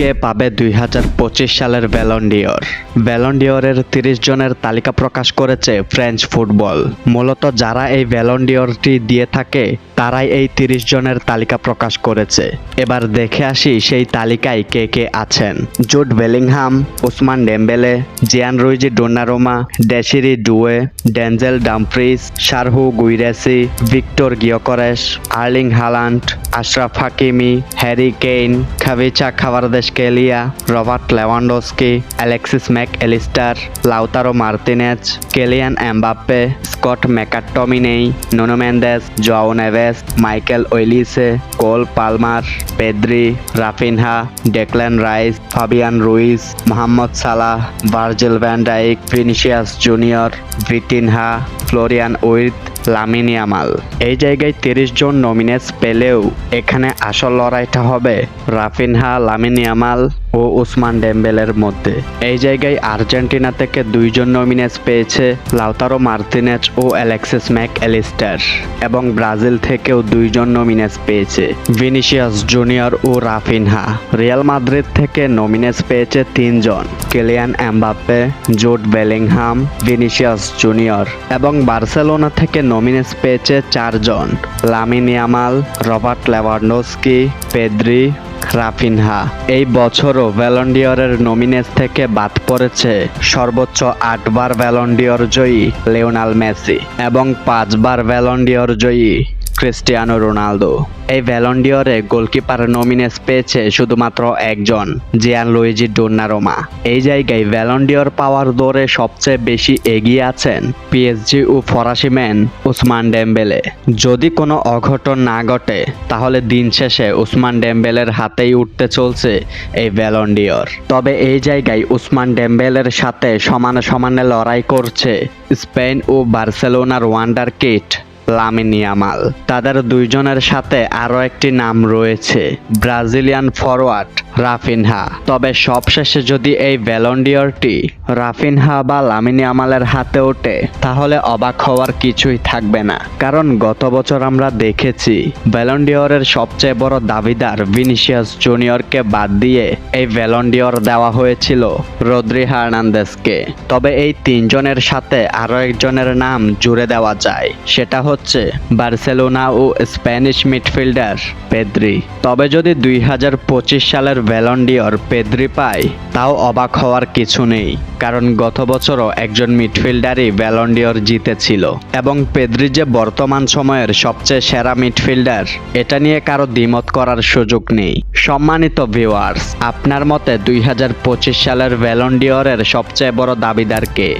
কে পাবে দুই হাজার পঁচিশ সালের ব্যালন্ডিয়র ব্যালন্ডিয়রের তিরিশ জনের তালিকা প্রকাশ করেছে ফ্রেঞ্চ ফুটবল মূলত যারা এই ব্যালন্ডিয়রটি দিয়ে থাকে, তারাই এই তিরিশ জনের তালিকা প্রকাশ করেছে। এবার দেখে আসি সেই তালিকায় কে কে আছেন। Jude Bellingham, Ousmane Dembele, Gianluigi, Donnarumma, Desire Doue, Denzel Dumfries Serhou Guirassy, Viktor Gyokeres Erling Haaland, Achraf Hakimi, Harry Kane Khvicha Kvaratskhelia Robert Lewandowski Alexis Mac Allister Lautaro Martinez Kylian Mbappe Scott McTominay Nuno Mendes Joao Neves Michael Olise Cole Palmer Pedri Raphinha Declan Rice Fabian Ruiz Mohamed Salah Virgil van Dijk Vinicius Junior Vitinha Florian with Lamine Yamal. এই জায়গায় তিরিশ জন নমিনেটস পেলেও এখানে আসল লড়াইটা হবে Raphinha, Lamine Yamal. ও Ousmane ডেম্বেলের মধ্যে। এই জায়গায় আর্জেন্টিনা থেকে দুইজন নমিনেটস পেয়েছে, লাউতারো মার্তিনেজ ও অ্যালেক্সিস ম্যাক এলিস্টার এবং ব্রাজিল থেকেও দুইজন নমিনেটস পেয়েছে, ভিনিসিয়াস জুনিয়র ও রাফিনহা। রিয়াল মাদ্রিদ থেকে নমিনেস পেয়েছে তিনজন, Kylian Mbappe, Jude Bellingham, Vinicius Junior, এবং বার্সেলোনা থেকে নমিনেটস পেয়েছে চারজন, Lamine Yamal, Robert Lewandowski Pedri Raphinha. এই বছরও ভ্যালন্ডিয়রের নমিনেস থেকে বাদ পড়েছে সর্বোচ্চ আটবার ভ্যালন্ডিয়র জয়ী লিওনাল মেসি এবং পাঁচবার ভ্যালন্ডিয়র জয়ী ক্রিস্টিয়ানো রোনালদো। এই ভ্যালন্ডিয়রে গোলকিপার নমিনেস পেয়েছে শুধুমাত্র একজন জিয়ান লুইজি ডোনারোমা এই জায়গায় ভ্যালন্ডিয়র পাওয়ার দৌড়ে সবচেয়ে বেশি এগিয়ে আছেন পিএসজি ও ফরাসি ম্যান উসমান ডেম্বেলে। যদি কোনো অঘটন না ঘটে, তাহলে দিন শেষে উসমান ডেম্বেলের হাতেই উঠতে চলছে এই ভ্যালন্ডিয়র তবে এই জায়গায় উসমান ডেম্বেলের সাথে সমানে সমানে লড়াই করছে স্পেন ও বার্সেলোনার ওয়ান্ডার কিট লামিন ইয়ামাল তাদের দুইজনের সাথে আরও একটি নাম রয়েছে ব্রাজিলিয়ান ফরওয়ার্ড রাফিনহা। তবে সবশেষে যদি এই ভ্যালন্ডিয়রটি রাফিনহা বা লামিন আমালের হাতে ওঠে, তাহলে অবাক হওয়ার কিছুই থাকবে না। কারণ গত বছর আমরা দেখেছি, ভ্যালন্ডিয়রের সবচেয়ে বড় দাবিদার ভিনিসিয়াস জুনিয়রকে বাদ দিয়ে এই ভ্যালন্ডিয়র দেওয়া হয়েছিল রদ্রি হার্নান্দেসকে তবে এই তিনজনের সাথে আরও একজনের নাম জুড়ে দেওয়া যায়, সেটা হচ্ছে বার্সেলোনা ও স্প্যানিশ মিডফিল্ডার পেদ্রি। তবে যদি দুই হাজার পঁচিশ সালের ভ্যালন্ডিয়র পেদ্রি পায় তাও অবাক হওয়ার কিছু নেই, কারণ গত বছরও একজন মিডফিল্ডারই ভ্যালন্ডিয়র জিতেছিল। এবং পেদ্রি যে বর্তমান সময়ের সবচেয়ে সেরা মিডফিল্ডার, এটা নিয়ে কারও দ্বিমত করার সুযোগ নেই। সম্মানিত ভিউয়ার্স আপনার মতে দুই হাজার পঁচিশ সালের ভ্যালন্ডিয়রের সবচেয়ে বড় দাবিদার কে?